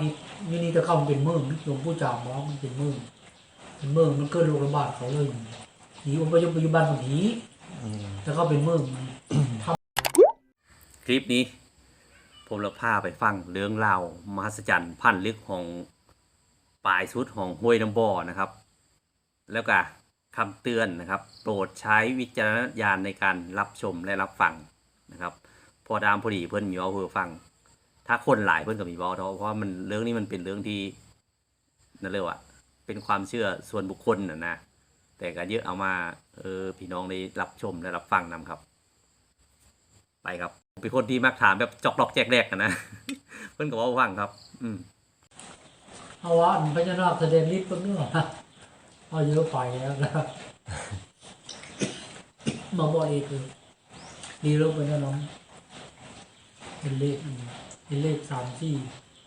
ผิดอยู่นี่จะเข้ามันเป็นเมืองหลวงปู่จามบอกมันเป็นเมืองเป็นเมืองมันเกิดโรคระบาดเขาเลยผีอพยพปัจจุบันของผีแต่เขาเป็นเมืองคลิปนี้ ผมเราพาไปฟังเรื่องรามหัศจรรย์พันลึกของปลายสุดของห้วยน้ำบ่อนะครับ แล้วก็คำเตือนนะครับ โปรดใช้วิจารณญาณในการรับชมและรับฟังนะครับ พอดามพอดีเพื่อนมีเอาเพื่อฟัง ถ้าคนหลายเพื่อนก็มีบอเนาะเพราะมันเรื่องนี้มันเป็นเรื่องที่นั่นเลยว่าเป็นความเชื่อส่วนบุคคลนะนะแต่ก็เยอะเอามาเออพี่น้องได้รับชมและรับฟังนำครับ ไปครับเป็นคนที่มักถามแบบจอกหลอกแจกแดกนะเพื่อนก็ว่าฟังครับ อืมเอาว่าอันพญานาคแสดงฤทธิ์เพิ่นเนื้อเอาเยอะไปแล้วนะครับมาบอกเองคือดีแล้วเป็นน้องเป็นเลข เป็นเลขสามสี่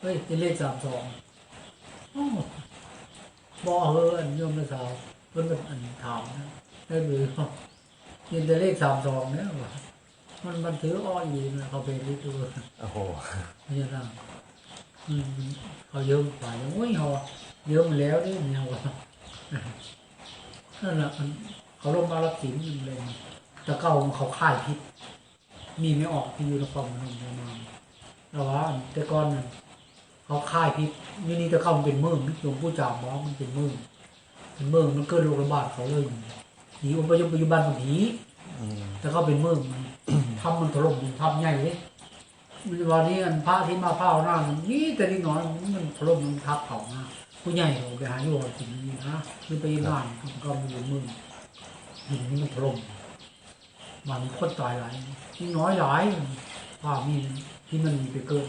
เฮ้ยเป็นเลขสามสองอ้าวบอกเอออันโยมนะสาวเพิ่นเป็นอันถามนะได้หรือยินแต่เลขสามสองเนี่ยว่ะมันมันถืออ้อยอยู่นะเขาเป็นฤทธิ์ตัวโอ้โหพญานาคอืมเขาเยอะไปโอ้ยเขาเยอะมาแล้วนี่เนี่ยวะนั่นแหละมันเขาลงมารับสินมันเลยแต่เก่าเขาค่ายพิษมีไม่ออกที่อยู่ในความมันประมาณ แต่ว่าแต่ก่อนนั้นเขาค่ายพิษอยู่นี่แต่เข้ามันเป็นมืองหลวงปู่จามอกมันเป็นมืองเป็นมืองมันเกิดโรคระบาดเขาเลยผีอพยพปัจจุบันของผีแต่เขาเป็นมืองมันทำมันถล่มทำใหญ่เลยวันนี้อันพระที่มาเผาหน้ามันนี่แต่นี่น้อยมันถล่มมันทับเผาหน้าผู้ใหญ่เขาไปหาอยู่หากินนี่นะหรือไปบ้านก็มีอยู่มืองหินนี่มันถล่มมันคนตายหลายนี่น้อยหลายว่ามี ที่มันมีไปเกิน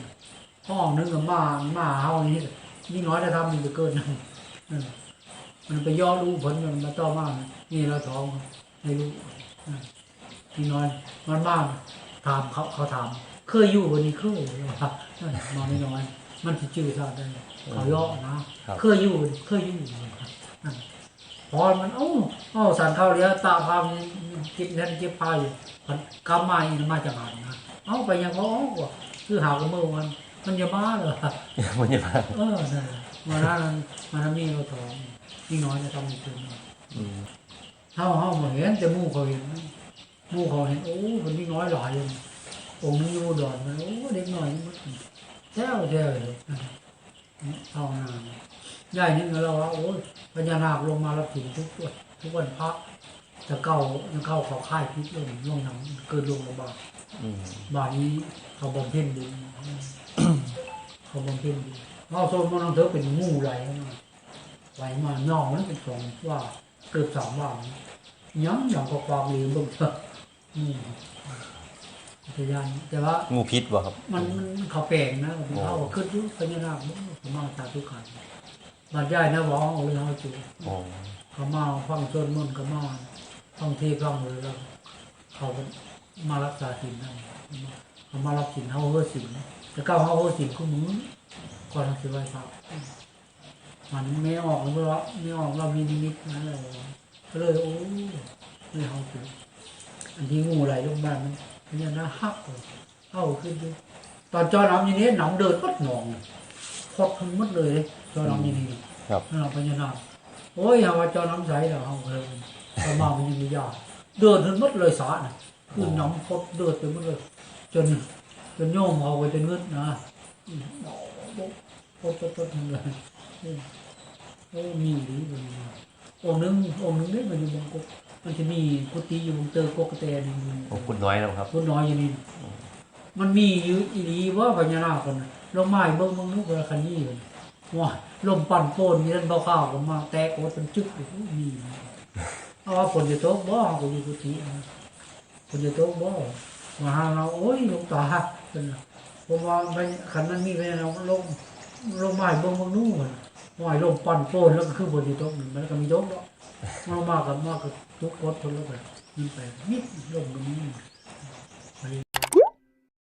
ห้องนึงกับมามาเฮานี่นี่น้อยได้ทำมีไปเกินนั่นมันไปย่อรู้ผลมันมาต่อมานี่เราท้องให้รู้พี่น้อยมันบ้างถามเขาเขาถามเคยอยู่วันนี้เคยครับนอนน้อยๆมันที่จื้อซะได้เขาย่อนะครับเคยอยู่เคยอยู่ครับนั่นพอมันเอ้าเอ้าสารเข้าเลี้ยตาพามกินแทนเก็บพายมันกำมาอีกมาจากไหนนะเอ้าไปยังเขาเอ้า กว่าคือหากับมือมันมันจะมาเหรอมันจะมาเออนั่นแหละมาหน้านั้นมาทำนี่เราท้องพี่น้อยจะทำอีกทีนึงอืมเฮาเฮาบ่เห็นแต่หมู่เขาเห็นหมู่เขาเห็นโอ้มันมีน้อยหลายเลยองค์นี้อยู่ดอนมันโอ้เด็กน้อยนี่มันแท้วแท้วเลยเท่านั้นใหญ่นี่เราว่าโอ้ยพญานาคลงมารับถึงทุกวันทุกวันพระจะเก้าจะเข้าเขาค่ายพิษลงลงหนังเกิดลงระบาดอืม บาดนี้เขาบำเพ็ญดีเขาบำเพ็ญดีเราโซนมันต้องเถอะเป็นหมู่ไหลมาไหลมาน่องนั้นเป็นสองว่าเกือบสามว่ายังอย่างก็ความลืมเบิ่งเถอะอืมพยานแต่ว่างูพิษบ่ครับ มันมันเขาแปลงนะมันเข้าขึ้นอยุพญานาคมันเขามาตาทุกขันบาดใหญ่นะบอกเอาเลยเอาจูโอ้เขามาฟังชนมันต์ก็มาฟังเทศฟังเลยแล้วเขาก็ มารักษาศีลนั่นเขามารับศีลเขาเฮือศีลแต่ก้าวเขาเฮือศีลก็มือก่อนทำสิไหว้พระมันไม่ออกเลยว่าไม่ออกเรามีนิมิตนะเราก็เลยโอ้ไม่เอาถืออันที่งูไหลลงบ้านมันพญานาคหักเลยเข้าขึ้นด้วยตอนจอน้ำอย่างนี้หนองเดินปัดหนองพอดทั้งหมดเลยจอน้ำอย่างนี้ครับนั่นเราพญานาคโอ้ยหาว่าเจ้าน้ำใสเราเอาเลยประมาณมันยังไม่ยากเดินถึงหมดเลยสาน่ะคือน้ำพดเดินไปหมดเลยจนจนโยมเอาไปจนเงึดนะอืมพดพดพดทั้งเลยโอ้มีหรือมันองค์หนึงองค์หนึงได้มาอยู่บนกกมันจะมีกุฏิอยู่บนเตอกกกระแตนึงโอ้คุณน้อยแล้วครับพุณน้อยอย่างนี้มันมีอยู่อีหลีว่าพญานาคคนลงไม้เบิ่งเบิ่งนุกระคันนี้เลยว้าลมปั่นโปนมีนั่นเบาข้าวกันมา แตกโอ้เป็นจึ๊กมีเอาว่าฝนจะตกบ่เอาก็อยู่กุฏิ คุณจะตกบ่มาหาเราโอ้ยหลวงตาเป็นน่ะผมว่ามันคันนั้นมีไปเราลงลงไม้เบิ่งเบิ่งนู่นไม้ลงปั่นโป้นแล้วก็คือบนที่โต๊ะมันก็มีโตกเนาะมามากกับมากกับทุกคนทนแล้วกันนี่ไปนิดลงตรงนี้